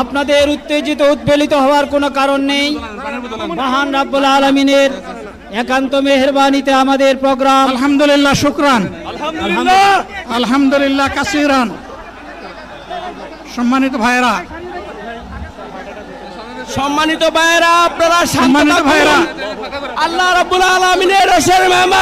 আপনাদের উত্তেজিত উদ্বেলিত হওয়ার কোনো কারণ নেই। মহান রাব্বুল আলমিনের একান্ত মেহরবানিতে আমাদের প্রোগ্রাম। আলহামদুলিল্লাহ শুক্রান। আলহামদুলিল্লাহ। কাসিরান। সম্মানিত ভাইরা সম্মানিত ভাইরা আপনারা সম্মানিত। ভাইয়েরা। আল্লাহ রাব্বুল আলামিনের রসের মেহমান